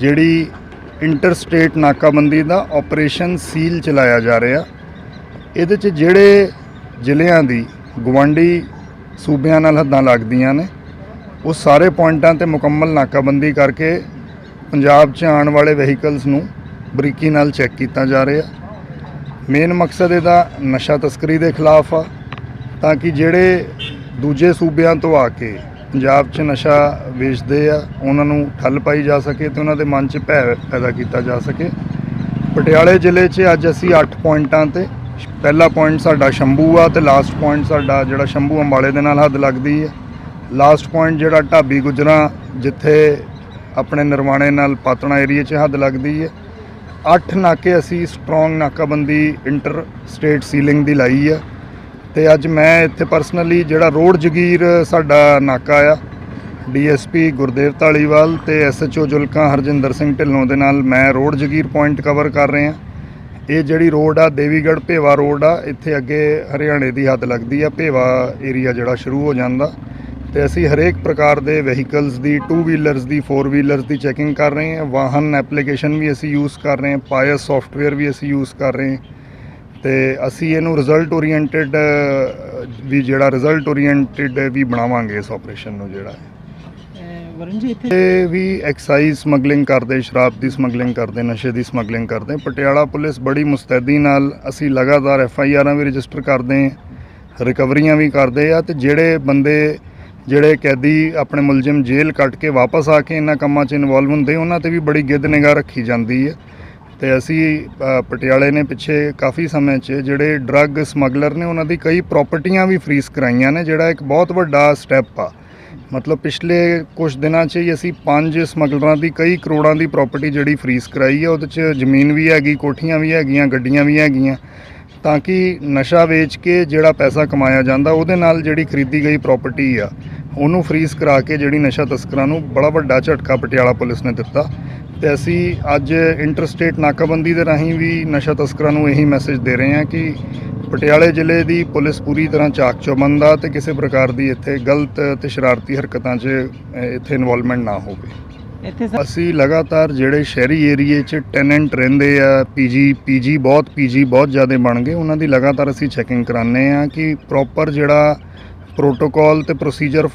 ਜਿਹੜੀ inter state ਨਾਕਾਬੰਦੀ ਦਾ ਆਪਰੇਸ਼ਨ ਸੀਲ ਚਲਾਇਆ ਜਾ ਰਿਹਾ, ਇਹਦੇ 'ਚ ਜਿਹੜੇ ਜ਼ਿਲ੍ਹਿਆਂ ਦੀ ਗਵੰਡੀ ਸੂਬਿਆਂ ਨਾਲ ਹੱਦਾਂ ਲੱਗਦੀਆਂ ਨੇ, ਉਹ ਸਾਰੇ ਪੁਆਇੰਟਾਂ ਤੇ ਮੁਕੰਮਲ ਨਾਕਾਬੰਦੀ ਕਰਕੇ ਪੰਜਾਬ 'ਚ ਆਉਣ ਵਾਲੇ ਵਹੀਕਲਸ ਨੂੰ ਬਰੀਕੀ ਨਾਲ ਚੈੱਕ ਕੀਤਾ ਜਾ ਰਿਹਾ। ਮੇਨ ਮਕਸਦ ਇਹਦਾ ਨਸ਼ਾ ਤਸਕਰੀ ਦੇ ਖਿਲਾਫ ਆ, ਤਾਂ ਕਿ ਜਿਹੜੇ ਦੂਜੇ ਸੂਬਿਆਂ ਤੋਂ ਆ ਕੇ ਪੰਜਾਬ 'ਚ ਨਸ਼ਾ ਵੇਚਦੇ ਆ, ਉਹਨਾਂ ਨੂੰ ਠੱਲ ਪਾਈ ਜਾ ਸਕੇ ਤੇ ਉਹਨਾਂ ਦੇ ਮਨ 'ਚ ਭੈ ਪੈਦਾ ਕੀਤਾ ਜਾ ਸਕੇ। ਪਟਿਆਲੇ ਜ਼ਿਲ੍ਹੇ 'ਚ ਅੱਜ ਅਸੀਂ 8 ਪੁਆਇੰਟਾਂ ਤੇ, ਪਹਿਲਾ ਪੁਆਇੰਟ ਸਾਡਾ ਸ਼ੰਭੂ ਆ ਤੇ ਲਾਸਟ ਪੁਆਇੰਟ ਸਾਡਾ ਜਿਹੜਾ ਸ਼ੰਭੂ ਅੰਬਾਲੇ ਦੇ ਨਾਲ ਹੱਦ ਲੱਗਦੀ ਹੈ ਲਾਸਟ ਪੁਆਇੰਟ ਜਿਹੜਾ ਢਾਬੀ ਗੁਜਰਾ ਜਿੱਥੇ ਆਪਣੇ ਨਿਰਵਾਣੇ ਨਾਲ ਪਾਤਣਾ ਏਰੀਆ 'ਚ ਹੱਦ ਲੱਗਦੀ ਹੈ ਅੱਠ ਨਾਕੇ ਅਸੀਂ ਸਟਰੋਂਗ ਨਾਕਾਬੰਦੀ ਇੰਟਰ ਸਟੇਟ ਸੀਲਿੰਗ ਦੀ ਲਾਈ ਆ। ਤੇ ਅੱਜ ਮੈਂ ਇੱਥੇ ਪਰਸਨਲੀ ਜਿਹੜਾ ਰੋਡ ਜਗੀਰ ਸਾਡਾ ਨਾਕਾ ਆ ਡੀਐਸਪੀ ਗੁਰਦੇਵ ਢਾਲੀਵਾਲ ਤੇ ਐਸਐਚਓ ਜੁਲਕਾ ਹਰਜਿੰਦਰ ਸਿੰਘ ਢਿੱਲੋਂ ਦੇ ਨਾਲ ਮੈਂ ਰੋਡ ਜਗੀਰ ਪੁਆਇੰਟ ਕਵਰ ਕਰ ਰਹੇ। ਆ ਇਹ ਜਿਹੜੀ ਰੋਡ ਆ, ਦੇਵੀਗੜ੍ਹ ਭੇਵਾ ਰੋਡ ਆ, ਇੱਥੇ ਅੱਗੇ ਹਰਿਆਣੇ ਦੀ ਹੱਦ ਲੱਗਦੀ ਆ, ਭੇਵਾ ਏਰੀਆ ਜਿਹੜਾ ਸ਼ੁਰੂ ਹੋ ਜਾਂਦਾ। ਤੇ ਅਸੀਂ ਹਰੇਕ ਪ੍ਰਕਾਰ ਦੇ ਵਹੀਕਲਸ ਦੀ 2 ਵੀਲਰਸ ਦੀ 4 ਵੀਲਰਸ ਦੀ ਚੈਕਿੰਗ ਕਰ ਰਹੇ ਹਾਂ। ਵਾਹਨ ਐਪਲੀਕੇਸ਼ਨ ਵੀ ਅਸੀਂ ਯੂਜ਼ ਕਰ ਰਹੇ ਹਾਂ ਪਾਇਸ ਸੌਫਟਵੇਅਰ ਵੀ ਅਸੀਂ ਯੂਜ਼ ਕਰ ਰਹੇ ਹਾਂ। ਤੇ ਅਸੀਂ ਇਹਨੂੰ ਰਿਜ਼ਲਟ ਓਰੀਐਂਟਡ ਵੀ ਜਿਹੜਾ ਰਿਜ਼ਲਟ ਓਰੀਐਂਟਡ ਵੀ ਬਣਾਵਾਂਗੇ ਇਸ ਆਪਰੇਸ਼ਨ ਨੂੰ ਜਿਹੜਾ। ਵਰੁਣ ਜੀ ਇੱਥੇ ਵੀ ਐਕਸਾਈਜ਼ ਸਮਗਲਿੰਗ ਕਰਦੇ ਸ਼ਰਾਬ ਦੀ ਸਮਗਲਿੰਗ ਕਰਦੇ ਨਸ਼ੇ ਦੀ ਸਮਗਲਿੰਗ ਕਰਦੇ। ਪਟਿਆਲਾ ਪੁਲਿਸ ਬੜੀ ਮੁਸਤੈਦੀ ਨਾਲ ਅਸੀਂ ਲਗਾਤਾਰ ਐਫ ਆਈ ਆਰਾਂ ਵੀ ਰਜਿਸਟਰ ਕਰਦੇ ਹਾਂ ਰਿਕਵਰੀਆਂ ਵੀ ਕਰਦੇ ਆ ਤੇ ਜਿਹੜੇ ਬੰਦੇ ਜਿਹੜੇ ਕੈਦੀ ਆਪਣੇ ਮੁਲਜ਼ਮ ਜੇਲ੍ਹ ਕੱਟ ਕੇ ਵਾਪਸ ਆ ਕੇ ਇਹਨਾਂ ਕੰਮਾਂ 'ਚ ਇਨਵੋਲਵ ਹੁੰਦੇ ਉਹਨਾਂ ਤੇ ਵੀ ਬੜੀ ਗਿੱਧ ਨਿਗਾਹ ਰੱਖੀ ਜਾਂਦੀ ਹੈ। ਤੇ ਅਸੀਂ ਪਟਿਆਲੇ ਨੇ ਪਿੱਛੇ ਕਾਫੀ ਸਮੇਂ 'ਚ ਜਿਹੜੇ ਡਰੱਗ ਸਮਗਲਰ ਨੇ ਉਹਨਾਂ ਦੀ ਕਈ ਪ੍ਰਾਪਰਟੀਆਂ ਵੀ ਫਰੀਜ਼ ਕਰਾਈਆਂ ਨੇ, ਜਿਹੜਾ ਇੱਕ ਬਹੁਤ ਵੱਡਾ ਸਟੈਪ ਆ। ਮਤਲਬ ਪਿਛਲੇ ਕੁਝ ਦਿਨਾਂ 'ਚ ਹੀ ਅਸੀਂ ਪੰਜ ਸਮਗਲਰਾਂ ਦੀ, ਕਈ ਕਰੋੜਾਂ ਦੀ ਪ੍ਰਾਪਰਟੀ ਜਿਹੜੀ ਫਰੀਜ਼ ਕਰਾਈ ਹੈ ਉਹਦੇ 'ਚ ਜ਼ਮੀਨ ਵੀ ਹੈਗੀ, ਕੋਠੀਆਂ ਵੀ ਹੈਗੀਆਂ, ਗੱਡੀਆਂ ਵੀ ਹੈਗੀਆਂ। ਤਾਂ ਕਿ ਨਸ਼ਾ ਵੇਚ ਕੇ ਜਿਹੜਾ ਪੈਸਾ ਕਮਾਇਆ ਜਾਂਦਾ, ਉਹਦੇ ਨਾਲ ਜਿਹੜੀ ਖਰੀਦੀ ਗਈ ਪ੍ਰਾਪਰਟੀ ਆ, ਉਹਨੂੰ ਫਰੀਜ਼ ਕਰਾ ਕੇ ਜਿਹੜੀ ਨਸ਼ਾ ਤਸਕਰਾਂ ਨੂੰ ਬੜਾ ਵੱਡਾ ਝਟਕਾ ਪਟਿਆਲਾ ਪੁਲਿਸ ਨੇ ਦਿੱਤਾ। ਤੇ ਅਸੀਂ ਅੱਜ ਇੰਟਰਸਟੇਟ ਨਾਕਾਬੰਦੀ ਦੇ ਰਾਹੀਂ ਵੀ ਨਸ਼ਾ ਤਸਕਰਾਂ ਨੂੰ ਇਹੀ ਮੈਸੇਜ ਦੇ ਰਹੇ ਹਾਂ ਕਿ ਪਟਿਆਲੇ ਜ਼ਿਲ੍ਹੇ ਦੀ ਪੁਲਿਸ ਪੂਰੀ ਤਰ੍ਹਾਂ ਚਾਕ ਚੌਬੰਦ ਆ ਤੇ ਕਿਸੇ ਪ੍ਰਕਾਰ ਦੀ ਇੱਥੇ ਗਲਤ ਤੇ ਸ਼ਰਾਰਤੀ ਹਰਕਤਾਂ 'ਚ ਇੱਥੇ ਇਨਵੋਲਵਮੈਂਟ ਨਾ ਹੋਵੇ। ਇੱਥੇ ਅਸੀਂ ਲਗਾਤਾਰ ਜਿਹੜੇ ਸ਼ਹਿਰੀ ਏਰੀਏ 'ਚ ਟੈਨੈਂਟ ਰਹਿੰਦੇ ਆ ਪੀਜੀ ਪੀਜੀ ਬਹੁਤ ਪੀਜੀ ਬਹੁਤ ਜ਼ਿਆਦਾ ਬਣ ਗਏ ਉਹਨਾਂ ਦੀ ਲਗਾਤਾਰ ਅਸੀਂ ਚੈਕਿੰਗ ਕਰਾਉਂਦੇ ਆ ਕਿ ਪ੍ਰੋਪਰ ਜਿਹੜਾ ਪ੍ਰੋਟੋਕਾਲ ਤੇ ਪ੍ਰੋਸੀਜਰ